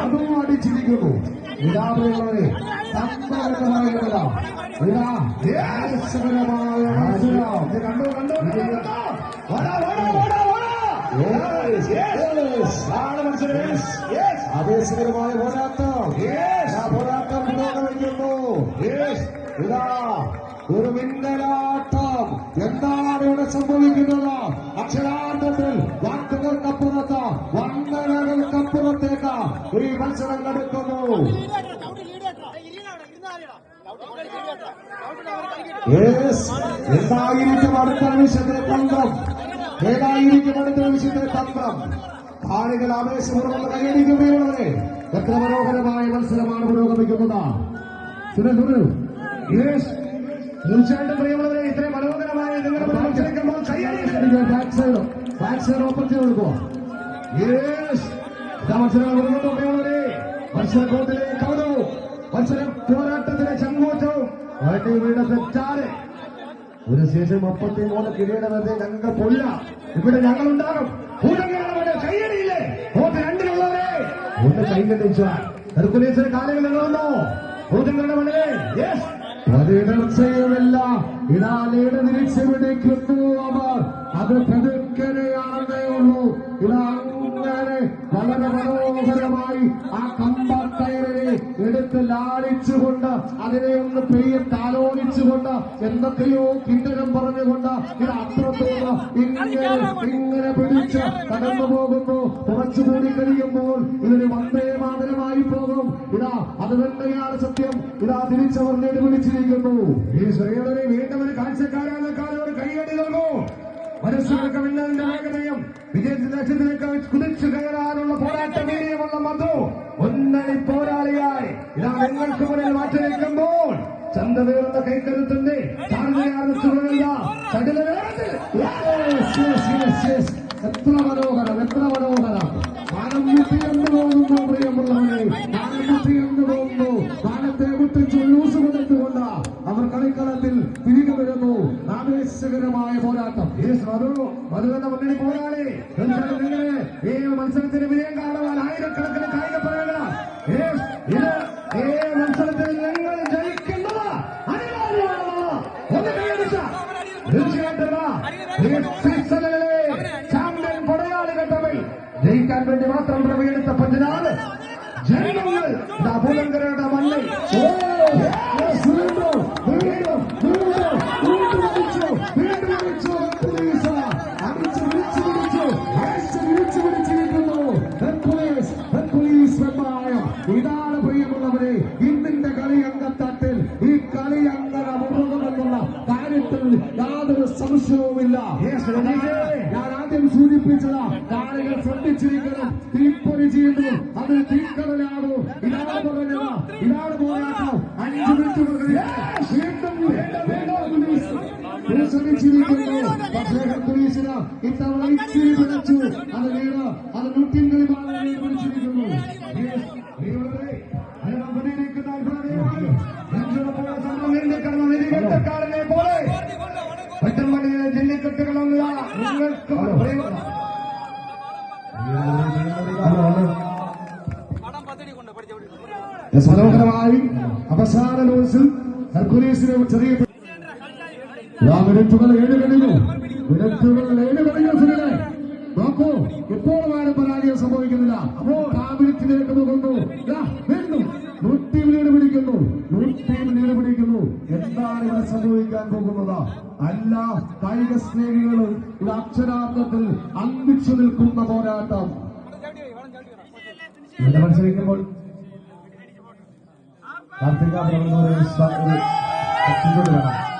അതും അടിച്ചിരിക്കുന്നു പ്രിയമുള്ളവരെ തന്ത്രമെന്ന് പറയുന്നത് ഇതാ ഇത് കണ്ടു കണ്ടു ആവേശകരമായ പോരാട്ടം. ആ പോരാട്ടം പുരോഗമിക്കുന്നു. ഇതാ ഒരു മിന്നലാട്ടം. എന്താണ് ഇവിടെ സംഭവിക്കുന്നത്? എന്തായിരിക്കും അടുത്ത നിമിഷത്തെ തന്ത്രം? ഏതായിരിക്കും അടുത്ത നിമിഷത്തെ തന്ത്രം? ആളുകൾ ആവേശപൂർവം കൈയടിക്കുകയുള്ളവരെ എത്ര മനോഹരമായ മത്സരമാണ് പുരോഗമിക്കുന്നത്. തീർച്ചയായിട്ടും പ്രിയമുള്ളവരെ ഇത്രയും മനോഹരമായ നിങ്ങളുടെ മത്സരിക്കുമ്പോൾ ചെയ്ത് കൊടുക്കുക. മത്സരം പ്രിയമുള്ളവരെ മത്സരക്കോട്ടിലെ കൗതുകവും മത്സര പോരാട്ടത്തിലെ ചങ്കോറ്റവും അവരുടെ വീട് തെറ്റാറ് ഒരു ശേഷം മുപ്പത്തി മൂന്ന് കിരീടമത്തെ ഞങ്ങൾക്ക് പൊല്ല ഇവിടെ ഞങ്ങളുണ്ടാകും. ഭൂതങ്ങളുടെ കൈയടിയില്ലേ കോട്ട് രണ്ടിലുള്ളവരെ. ഒന്ന് കൈകടിച്ചാൽ ഹെർക്കുലീസിന്റെ കാലുകൾ നിങ്ങളുണ്ടോ? ഭൂതങ്ങളുടെ മണ്ണിലെ. യെസ് പതിടർച്ചയുമില്ല ഇതാ ലീഡ് തിരിച്ചു അവർ. അത് പതുക്കനെയാണെന്നേ ഉള്ളൂ. ഇതാ അങ്ങനെ വളരെ മനോഹരമായി ആ അതിനെ ഒന്ന് പെയ്യെ താലോലിച്ചുകൊണ്ട് എന്തൊക്കെയോ കിണ്ടനം പറഞ്ഞുകൊണ്ട് ഇത് അത്രത്തോളം ഇങ്ങനെ ഇങ്ങനെ പിടിച്ച് കടന്നു പോകുന്നു. കുറച്ചുകൂടി കഴിയുമ്പോൾ ഇതൊരു വന്ദേ മാതരമായി പോകും. ഇതാ അത് തന്നെയാണ് സത്യം. ഇതാ തിരിച്ചവർ നേടിപിടിച്ചിരിക്കുന്നു ഈ ശ്രീധരനെ വീണ്ടും ഒരു കാഴ്ചക്കാരാണ് നൽകൂ മനസ്സുകൾക്ക് മിന്നലിന്റെ വേഗതയും വിജയത്തിന്റെ ലക്ഷ്യത്തിലേക്ക് കുതിച്ചു കയറാനുള്ള പോരാട്ട വീര്യമുള്ള മധു ഒന്നണി പോരാളിയായി ഇതാ നിങ്ങൾക്ക് മുന്നിൽ മാറ്റിവെക്കുമ്പോൾ ചന്തവേറുന്ന കൈക്കരുത്തിന്റെ ചാർജയാർന്ന ചുരുളില്ല ചടുല വേഗത്തിൽ Yes, yes, yes, yes. എത്ര മനോഹരം എത്ര മനോഹരം ആവേശകരമായ പോരാട്ടം യെസ് മധു മധു എന്ന മുന്നണി പോരാളി തീർച്ചയായിട്ടും നിങ്ങളെ ഈ മത്സരത്തിന് വിജയം കാണുവാൻ ആയിരക്കണക്കിന് കായിക പ്രേമികളാ യെസ് ഇത് ഈ മത്സരത്തിൽ നിങ്ങൾ ജയിക്കുന്നത് അനിവാര്യമാണ് ഒന്ന് കൈയടിച്ച തീർച്ചയായിട്ടും വാ. ഈ സീസണിലെ ചാമ്പ്യൻ പടയാളികൾ തമ്മിൽ ജയിക്കാൻ വേണ്ടി മാത്രം പ്രവീണിത്ത പതിനാല് ജനങ്ങൾ ഇതാ ഭൂലങ്കരയുടെ മണ്ണിൽ ഇതാണ് പ്രിയമുള്ളവരെ ഇന്നിന്റെ തട്ടിൽ ഈ കളി അങ്ങനെ മുറുകുമെന്നുള്ള കാര്യത്തിൽ യാതൊരു സംശയവുമില്ല. ഞാൻ ആദ്യം സൂചിപ്പിച്ചത് കാണികൾ ശ്രദ്ധിച്ചിരിക്കണം തീപ്പൊരി ചെയ്യുന്നു അത് തീക്കടലാണോ ഇതാണ് പറഞ്ഞത്. ഇതാണ് പോരാട്ടം. അഞ്ച് മിനിറ്റ് ശ്രമിച്ചിരിക്കുന്നു പക്ഷേ പോലീസിന് ഇത്തവണ ഇച്ചിരി പിടിച്ചു. അത് വീട് അത് നൂറ്റിന്റെ പിടിച്ചിരിക്കുന്നു. മനോഹരമായി അവസാന ലോസിൽ ഹെർക്കുലീസിനെ ചെറിയ മിനിറ്റുകൾ ഏഴ് കഴിഞ്ഞു. മിനിറ്റുകൾ ഏഴ് കഴിഞ്ഞു നോക്കൂ ഇപ്പോഴും ആരും പരാജയം സംഭവിക്കുന്നില്ല. അപ്പോൾ ആ മിനിറ്റിലേക്ക് പോകുന്നു. വീണ്ടും സംഭവിക്കാൻ പോകുന്നത് അല്ല കായിക സ്നേഹികളും ഇത് അക്ഷരാർത്ഥത്തിൽ അന്തിച്ചു നിൽക്കുന്ന പോരാട്ടം. ഇവിടെ മത്സരിക്കുമ്പോൾ കാർത്തിക വേണം